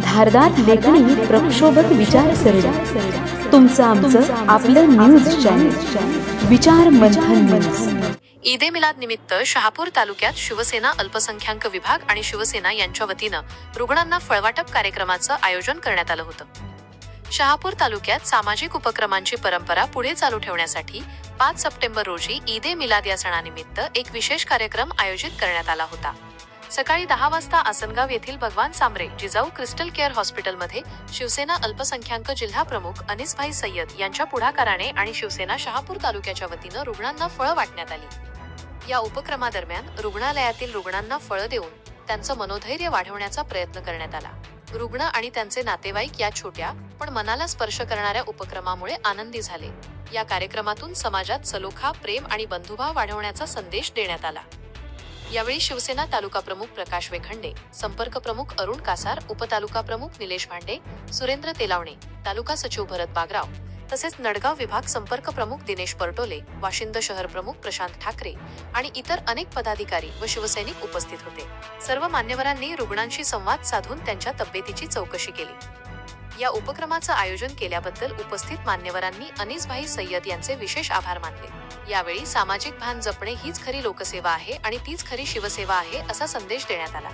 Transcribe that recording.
धारदार लेखणी प्रक्षोभक विचारसरणी तुमचं आमचं आपलं न्यूज चॅनल विचार मंथन न्यूज ईदे मिलाद निमित्त शहापूर तालुक्यात शिवसेना अल्पसंख्याक विभाग आणि शिवसेना यांच्या वतीनं रुग्णांना फळवाटप कार्यक्रमाचं आयोजन करण्यात आलं होतं. शहापूर तालुक्यात सामाजिक उपक्रमांची परंपरा पुढे चालू ठेवण्यासाठी पाच सप्टेंबर रोजी ईदे मिलाद या सणानिमित्त एक विशेष कार्यक्रम आयोजित करण्यात आला होता. सकाळी दहा वाजता आसनगाव येथील भगवान सामरे जिजाऊ क्रिस्टल केअर हॉस्पिटलमध्ये शिवसेना अल्पसंख्याक जिल्हा प्रमुख अनिसभाई सय्यद यांच्या पुढाकाराने आणि शिवसेना शहापूर तालुक्याच्या वतीनं रुग्णांना फळं वाटण्यात आली. या उपक्रमादरम्यान रुग्णालयातील रुग्णांना फळं देऊन त्यांचं मनोधैर्य वाढवण्याचा प्रयत्न करण्यात आला. रुग्ण आणि त्यांचे नातेवाईक या छोट्या पण मनाला स्पर्श करणाऱ्या उपक्रमामुळे आनंदी झाले. या कार्यक्रमातून समाजात सलोखा प्रेम आणि बंधुभाव वाढवण्याचा संदेश देण्यात आला. यावेळी शिवसेना तालुका प्रमुख प्रकाश वेखंडे संपर्क प्रमुख अरुण कासार उपतालुका प्रमुख निलेश भांडे सुरेंद्र तेलावणे तालुका सचिव भरत बागराव तसेच नडगाव विभाग संपर्क प्रमुख दिनेश परटोले वाशिंद शहर प्रमुख प्रशांत ठाकरे आणि इतर अनेक पदाधिकारी व शिवसैनिक उपस्थित होते. सर्व मान्यवरांनी रुग्णांशी संवाद साधून त्यांच्या तब्येतीची चौकशी केली. या उपक्रमाचं आयोजन केल्याबद्दल उपस्थित मान्यवरांनी अनिसभाई सय्यद यांचे विशेष आभार मानले. यावेळी सामाजिक भान जपणे हीच खरी लोकसेवा आहे आणि तीच खरी शिवसेवा आहे असा संदेश देण्यात आला.